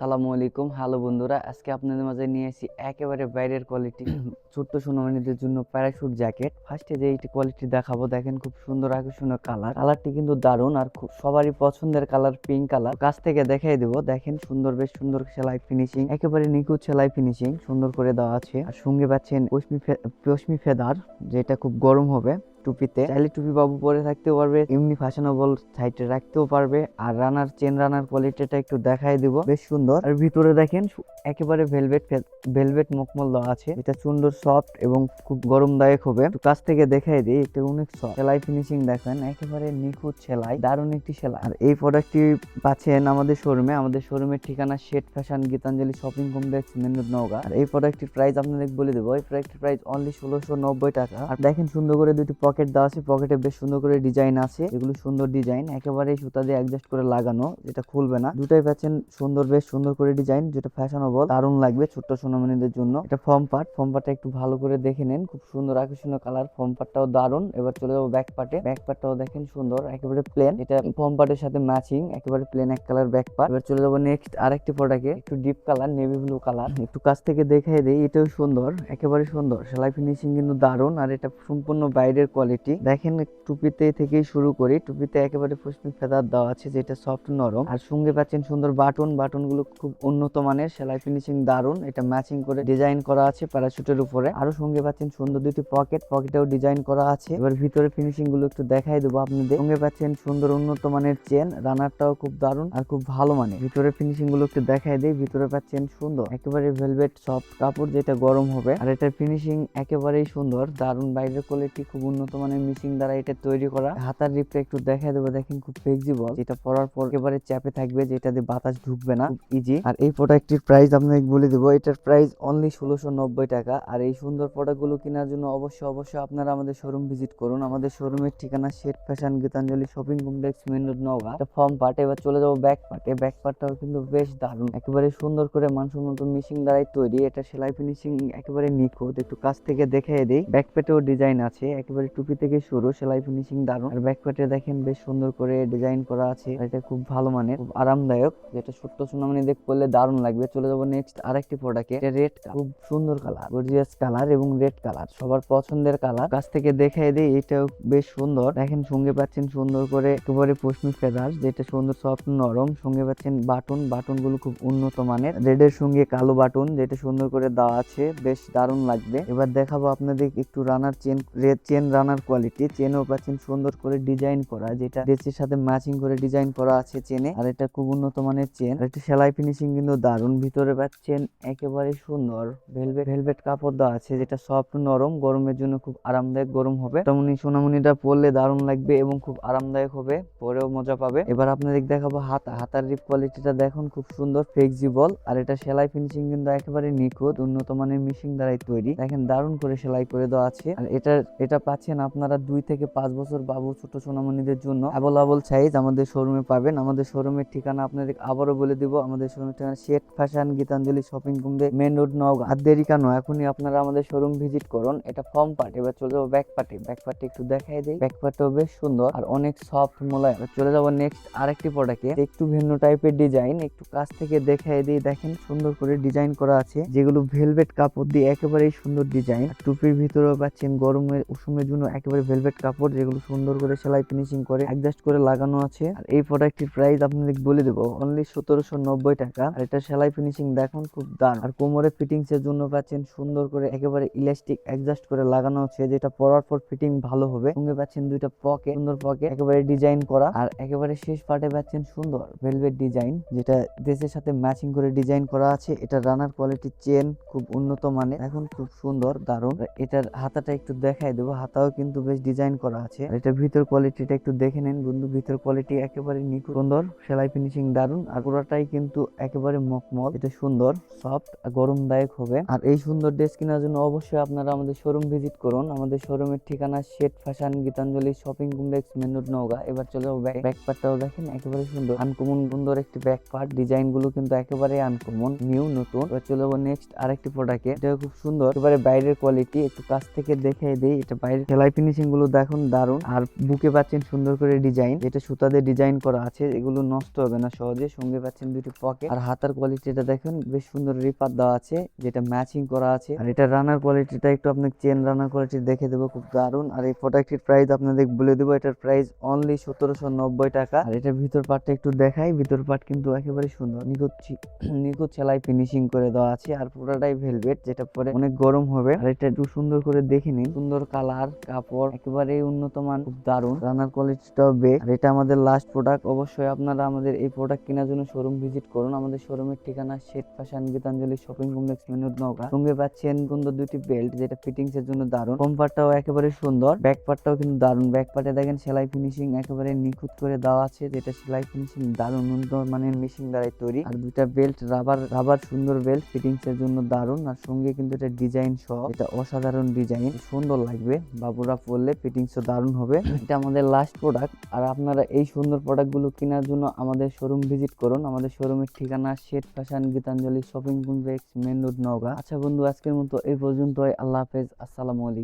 সালামু আলাইকুম। হ্যালো বন্ধুরা, আজকে আপনাদের মাঝে নিয়ে এসেছি একেবারে বাইরের কোয়ালিটি ছোট্ট সোনামণিদের জন্য প্যারাশুট জ্যাকেট ফার্স্টে যে এইটি কোয়ালিটি দেখাবো, দেখেন খুব সুন্দর আকর্ষণীয় কালার কালারটি কিন্তু দারুণ আর খুব সবারই পছন্দের কালার পিঙ্ক কালার কাছ থেকে দেখাই দেবো, দেখেন সুন্দর, বেশ সুন্দর সেলাই ফিনিশিং একেবারে নিখুঁত সেলাই ফিনিশিং সুন্দর করে দেওয়া আছে। আর সঙ্গে পাচ্ছেন পশমি পশমি ফেদার, যেটা খুব গরম হবে। টুপিতে। চাইলে টুপি বাবু পরে থাকতেও পারবে, এমনি ফ্যাশনেবল সাইডে রাখতেও পারবে। আর রানার চেন রানার কোয়ালিটিটা একটু দেখাই দিব। বেশ সুন্দর। আর ভিতরে দেখেন একেবারে ভেলভেট ভেলভেট মকমল দেওয়া আছে। এটা সুন্দর সফট এবং খুব গরমদায়ক হবে। কাছ থেকে দেখাই দিই, এটা অনেক সফট সেলাই ফিনিশিং দেখেন, একেবারে নিখুঁত সেলাই, দারুণ একটি সেলাই। আর এই প্রোডাক্টটি পাচ্ছেন আমাদের শোরুমে আমাদের শোরুমের ঠিকানা Sheth fashion Gitanjali shopping complex main road আর এই প্রোডাক্টটির প্রাইস আপনাদের বলে দেবো, এই প্রোডাক্টের প্রাইস অনলি ষোলোশো নব্বই টাকা। আর দেখেন, সুন্দর করে দুটি পকেট দেওয়া আছে পকেটে বেশ সুন্দর করে ডিজাইন আছে। এগুলো সুন্দর ডিজাইন একেবারে সুতা দিয়ে অ্যাডজাস্ট করে লাগানো, যেটা খুলবে না। দুটাই পাচ্ছেন সুন্দর, বেশ সুন্দর করে ডিজাইন যেটা ফ্যাশনেবল দারুণ লাগবে ছোট্ট সোনামণিদের জন্য। এটা ফর্ম পার্ট ফর্ম পার্টটা একটু ভালো করে দেখে নেন। খুব সুন্দর আকর্ষণীয় কালার ফর্ম পার্টটাও দারুণ। এবার চলে যাব ব্যাক পার্টে ব্যাক পার্টটাও দেখেন সুন্দর, একেবারে প্লেন এটা ফর্ম পার্টের সাথে ম্যাচিং একেবারে প্লেন এক কালার ব্যাক পার্ট এবার চলে যাব নেক্সট আরেকটি প্রোডাক্টে একটু deep colour navy blue colour একটু কাছ থেকে দেখাই দেই, এটাও সুন্দর, একেবারে সুন্দর। সেলাই ফিনিশিং কিন্তু দারুণ, আর এটা সম্পূর্ণ বাইরের কোয়ালিটি দেখেন, টুপিতে থেকেই শুরু করি। টুপিতে একেবারে ফুসমি ফেদার দেওয়া আছে যেটা সফট নরম। আর সঙ্গে পাচ্ছেন সুন্দর বাটন। বাটনগুলো খুব উন্নত মানের। সেলাই ফিনিশিং দারুণ এটা ম্যাচিং করে ডিজাইন করা আছে প্যারাশুটের উপরে। আরও সঙ্গে পাচ্ছেন সুন্দর দুটি পকেট পকেটেও ডিজাইন করা আছে। এবার ভিতরে ফিনিশিংগুলো একটু দেখাই দেবো আপনাদের। সঙ্গে পাচ্ছেন সুন্দর উন্নত মানের চেন রানারটাও খুব দারুণ আর খুব ভালো মানের। ভিতরে ফিনিশিংগুলো একটু দেখাই দেই। ভিতরে পাচ্ছেন সুন্দর। একেবারে ভেলভেট সফট কাপড় যেটা গরম হবে। আর এটার ফিনিশিং একেবারেই সুন্দর। দারুণ বাইরের কোয়ালিটি খুব উন্নত মানের মিশিং দ্বারা এটা তৈরি করা। হাতার রিপটা একটু দেখাই দেবো, দেখেন খুব ফ্লেক্সিবল যেটা পরার পর একেবারে চাপে থাকবে, যেটা দিয়ে বাতাস ঢুকবে না ইজি আর এই প্রোডাক্টটির প্রাইস আপনাকে বলে দেবো, এটার প্রাইস অনলি ষোলোশো নব্বই টাকা। আর এই সুন্দর প্রোডাক্টগুলো কেনার জন্য অবশ্যই অবশ্যই আপনারা আমাদের শোরুম ভিজিট করুন। আমাদের শোরুমের ঠিকানা Sheth fashion Gitanjali shopping complex main road Naogaon. এটা ফর্ম পার্ট এবার চলে যাব ব্যাক পার্টে ব্যাক পার্টটাও কিন্তু বেশ দারুণ। একেবারে সুন্দর করে মানসম্মত মিশিং দ্বারাই তৈরি। এটা সেলাই ফিনিশিং একেবারে নিখুঁত। একটু কাছ থেকে দেখিয়ে দিই। ব্যাক প্যাটেও ডিজাইন আছে। একেবারে টুপি থেকে শুরু, সেলাই ফিনিশিং দারুণ। আর ব্যাক প্যাটে দেখেন বেশ সুন্দর করে ডিজাইন করা আছে। এটা খুব ভালো মানের, খুব আরামদায়ক। যেটা ছোট্ট সোনামণি দেখ করলে দারুণ লাগবে। চলে যাব নেক্সট আরেকটি প্রোডাক্টে এটা রেড খুব সুন্দর কালার গর্জিয়াস কালার এবং রেড কালার সবার পছন্দের কালার কাছ থেকে দেখাই দিই, এটাও বেশ সুন্দর। দেখেন সঙ্গে পাচ্ছেন সুন্দর করে একেবারে পশমি ফেদার যেটা সুন্দর সফট নরম। সঙ্গে পাচ্ছেন বাটন বাটনগুলো খুব উন্নত মানের। রেড এর সঙ্গে কালো বাটন, যেটা সুন্দর করে দেওয়া আছে, বেশ দারুণ লাগবে। এবার দেখাবো আপনাদের একটু runner chain red chain runner quality চেনও পাচ্ছেন সুন্দর করে ডিজাইন করা, যেটা ড্রেসের সাথে ম্যাচিং করে ডিজাইন করা আছে চেনে, আর এটা খুব উন্নত মানের চেন। আর এটা সেলাই ফিনিশিং কিন্তু দারুণ, ভিতরে পাচ্ছেন একেবারে সুন্দর। ভেলভেট ভেলভেট কাপড় দেওয়া আছে, যেটা সফট, নরম, গরমের জন্য খুব আরামদায়ক গরম হবে। তেমনি সোনামণিটা পরলে দারুণ লাগবে এবং খুব আরামদায়ক হবে, পরেও মজা পাবে। এবার আপনাদের দেখাবো হাতা। হাতার রিপ কোয়ালিটিটা দেখুন, খুব সুন্দর ফ্লেক্সিবল আর এটা সেলাই ফিনিশিং কিন্তু একেবারে নিখুঁত, উন্নত মানের মিশিং দ্বারাই তৈরি। দেখেন, দারুণ করে সেলাই করে দেওয়া আছে। আর এটা এটা পাচ্ছেন আপনারা দুই থেকে পাঁচ বছর বাবু, ছোট সোনামণিদের জন্য অ্যাভেলেবল সাইজ আমাদের শোরুমে পাবেন। আমাদের শোরুমের ঠিকানা আপনাদের আবারও বলে দিব। আমাদের শোরুমের ঠিকানা Sheikh fashion Gitanjali shopping complex main road, Naogaon. আর দেরি কেন? এখনই আপনারা আমাদের শোরুম ভিজিট করুন। এটা ফর্ম পার্ট। এবার চলে যাব ব্যাক পার্টে ব্যাক পার্টে একটু দেখাই দিই। ব্যাক পার্টটাও বেশ সুন্দর আর অনেক সফট এবার চলে যাব নেক্সট আরেকটি প্রোডাক্টে একটু ভিন্ন টাইপের ডিজাইন একটু কাছ থেকে দেখাই দিই। দেখেন সুন্দর করে ডিজাইন করা আছে। যেগুলো ভেলভেট কাপড় দিয়ে একেবারেই সুন্দর ডিজাইন টুপির ভিতরেও পাচ্ছেন গরমের, উষুমের জন্য একেবারে ভেলভেট কাপড় যেগুলো সুন্দর করে সেলাই ফিনিশিং করে অ্যাডজাস্ট করে লাগানো আছে। আর এই প্রোডাক্টটির প্রাইস আপনাদের বলে দেবো অনলি সতেরোশো নব্বই টাকা। আর এটা সেলাই ফিনিশিং দেখুন খুব দাম আর কোমরে ফিটিংস এর জন্য পাচ্ছেন সুন্দর করে একেবারে ইলাস্টিক অ্যাডজাস্ট করে লাগানো আছে, যেটা পরার পর ফিটিং ভালো হবে। সঙ্গে পাচ্ছেন দুইটা পকেট সুন্দর পকেট একেবারে ডিজাইন করা। আর একেবারে শেষ পার্টে পাচ্ছেন সুন্দর ভেলভেট ডিজাইন যেটা ড্রেসের সাথে ম্যাচিং করে ডিজাইন করা আছে। এটা রানার কোয়ালিটি চেন খুব উন্নত মানের এখন খুব সুন্দর, দারুণ। এটার হাতাটা একটু দেখাই দেবো, হাতাও কিন্তু বেশ ডিজাইন করা আছে। এটা ভিতর কোয়ালিটিটা একটু দেখে নেন বন্ধু, ভিতর কোয়ালিটি একেবারে নিখুঁত। সুন্দর, সেলাই ফিনিশিং দারুণ, আর পুরোটাই কিন্তু একেবারে মকমল এটা সুন্দর সফট গরমদায়ক হবে। আর এই সুন্দর ড্রেস কেনার জন্য অবশ্যই আপনারা আমাদের শোরুম ভিজিট করুন। আমাদের শোরুমের ঠিকানা Sheth fashion Gitanjali shopping complex main road Naogaon. এবার চলে যাব ব্যাক পার্টটাও দেখেন, একেবারে সুন্দর। আনকমন সুন্দর একটি ব্যাক পার্ট ডিজাইনগুলো কিন্তু একেবারে আনকমন নিউ নতুন। এবার চলে যাব নেক্সট আরেকটি প্রোডাক্টে এটা খুব সুন্দর, একেবারে বাইরের কোয়ালিটি একটু কাছ থেকে দেখে দিই, এটা বাইরের সেলাই ফিনিশিংগুলো দেখুন দারুণ আর বুকে পাচ্ছেন সুন্দর করে ডিজাইন যেটা সুতাতে ডিজাইন করা আছে, এগুলো নষ্ট হবে না সহজে। সঙ্গে পাচ্ছেন দুটি পকেট আর হাতার কোয়ালিটিটা দেখেন, বেশ সুন্দর রিপার দেওয়া আছে, যেটা ম্যাচিং করা আছে। আর এটা রানার কোয়ালিটিটা একটু আপনাকে চেন রানার কোয়ালিটি দেখে দেবো, খুব দারুণ আর এই প্রোডাক্টের প্রাইস আপনাদের বলে দেবো, এটার প্রাইস অনলি সতেরোশো নব্বই টাকা। আর এটার ভিতর পার্টটা একটু দেখাই, ভিতর পার্ট কিন্তু একেবারে সুন্দর। নিখুঁত নিখুঁত সেলাই ফিনিশিং করে দেওয়া আছে। আর পুরোটাই ভেলভেট যেটা পরে অনেক গরম হবে। আর এটা একটু সুন্দর করে দেখে নিন, সুন্দর কালার কাপড় একেবারে উন্নত মান খুব দারুণ রানার কোয়ালিটিটাও বেশ। আর এটা আমাদের লাস্ট প্রোডাক্ট অবশ্যই আপনারা আমাদের এই প্রোডাক্ট কেনার জন্য শোরুম ভিজিট করুন। আমাদের শোরুমের ঠিকানা Sheikh fashion Gitanjali shopping complex মেনুর নৌকা সঙ্গে পাচ্ছেন সুন্দর দুটি বেল্ট যেটা ফিটিংস এর জন্য দারুণ কম পার্টটাও একেবারে সুন্দর। ব্যাক পার্টটাও কিন্তু দারুণ ব্যাক পার্টে দেখেন সেলাই ফিনিশিং একেবারে নিখুঁত করে দেওয়া আছে, যেটা সেলাই ফিনিশিং দারুণ উন্নত মানের মেশিন দ্বারাই তৈরি। আর দুটা বেল্ট রাবার রাবার সুন্দর বেল্ট ফিটিংস এর জন্য দারুণ আর সঙ্গে কিন্তু এটা ডিজাইন সহ, এটা অসাধারণ ডিজাইন সুন্দর লাগবে বাবুরা পরলে ফিটিংসও দারুণ হবে। এটা আমাদের লাস্ট প্রোডাক্ট আর আপনারা এই সুন্দর প্রোডাক্টগুলো কেনার জন্য আমাদের শোরুম ভিজিট করুন। আমাদের শোরুমের ঠিকানা Sheth fashion Gitanjali shopping complex main road Naogaon. আচ্ছা বন্ধু, আজকের মতো এই পর্যন্তই। আল্লাহ হাফেজ। আসসালামু আলাইকুম।